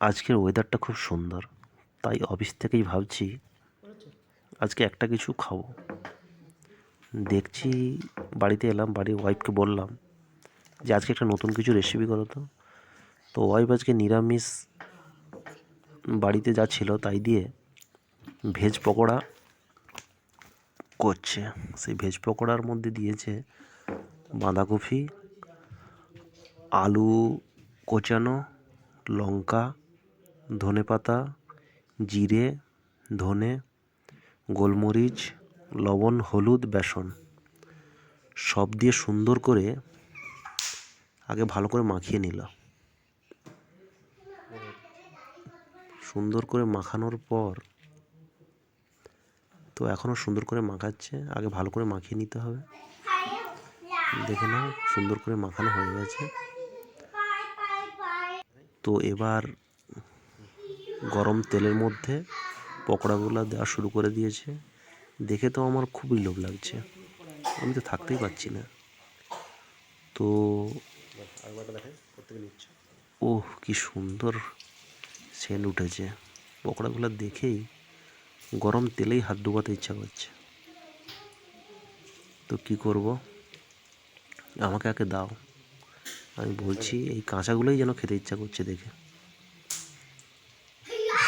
আজকের ওয়েদারটা খুব সুন্দর। তাই অফিস থেকেই ভাবছি আজকে একটা কিছু খাব। দেখছি বাড়িতে এলাম, বাড়ির ওয়াইফকে বললাম যে, আজকে একটা নতুন কিছু রেসিপি করো তো। তো ওয়াইফ আজকে নিরামিষ বাড়িতে যা ছিল তাই দিয়ে ভেজ পকোড়া করছে। সেই ভেজ পকোড়ার মধ্যে দিয়েছে বাঁধাকপি, আলু কোচানো, লঙ্কা ধনেপাতা জিরে, ধনে, গোলমরিচ, লবণ, হলুদ, বেসন। সব দিয়ে সুন্দর করে আগে ভালো করে মাখিয়ে নিল সুন্দর করে মাখানোর পর তো এখনও সুন্দর করে মাখাচ্ছে। আগে ভালো করে মাখিয়ে নিতে হবে। দেখে নাও, সুন্দর করে মাখানো হয়ে গেছে। তো এবার গরম তেলের মধ্যে পকোড়াগুলো দেওয়া শুরু করে দিয়েছে। দেখে তো আমার খুবই লোভ লাগছে। আমি তো থাকতেই পারছি না। তো ওহ, কি সুন্দর সেন্ট উঠেছে। পকোড়াগুলো দেখেই গরম তেলেই হাত ডুবাতে ইচ্ছা করছে। তো কি করব? আমাকে আগে দাও। আমি বলছি, এই কাঁচাগুলোই যেন খেতে ইচ্ছা করছে দেখে।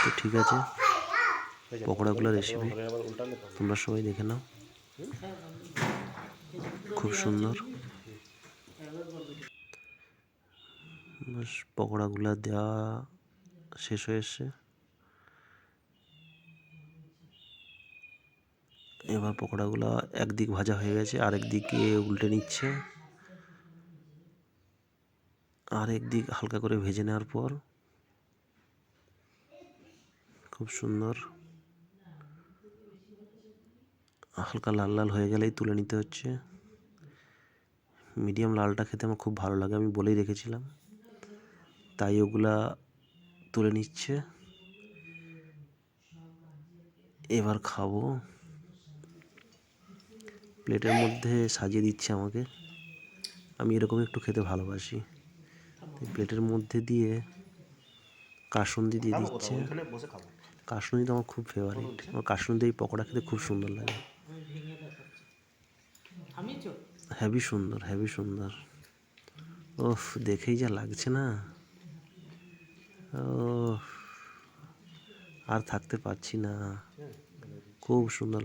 তো ঠিক আছে। পকোড়াগুলো রেসিপি তোমরা সবাই দেখে নাও। খুব সুন্দর। পকোড়াগুলো দেওয়া শেষ হয়ে এসছে। এবার পকোড়াগুলো একদিক ভাজা হয়ে গেছে, আরেক দিকে উল্টে নিচ্ছে। আর একদিক হালকা করে ভেজে নেওয়ার পর খুব সুন্দর। হালকা লাল লাল হয়ে গেলেই তুলে নিতে হচ্ছে। মিডিয়াম লালটা খেতে আমার খুব ভালো লাগে আমি বলেই রেখেছিলাম। তাই ওগুলা তুলে নিচ্ছে। এবার খাব। প্লেটের মধ্যে সাজিয়ে দিচ্ছে আমাকে। আমি এরকম একটু খেতে ভালোবাসি। প্লেটের মধ্যে দিয়ে কাসুন্দি দিয়ে দিচ্ছে। কাসুন্দি তো আমার খুব ফেভারিট আমার কাসুন্দি এই পকোড়া খেতে খুব সুন্দর লাগে। হ্যাভি সুন্দর হ্যাভি সুন্দর। ওফ দেখেই যা লাগছে না। ও আর থাকতে পারছি না। খুব সুন্দর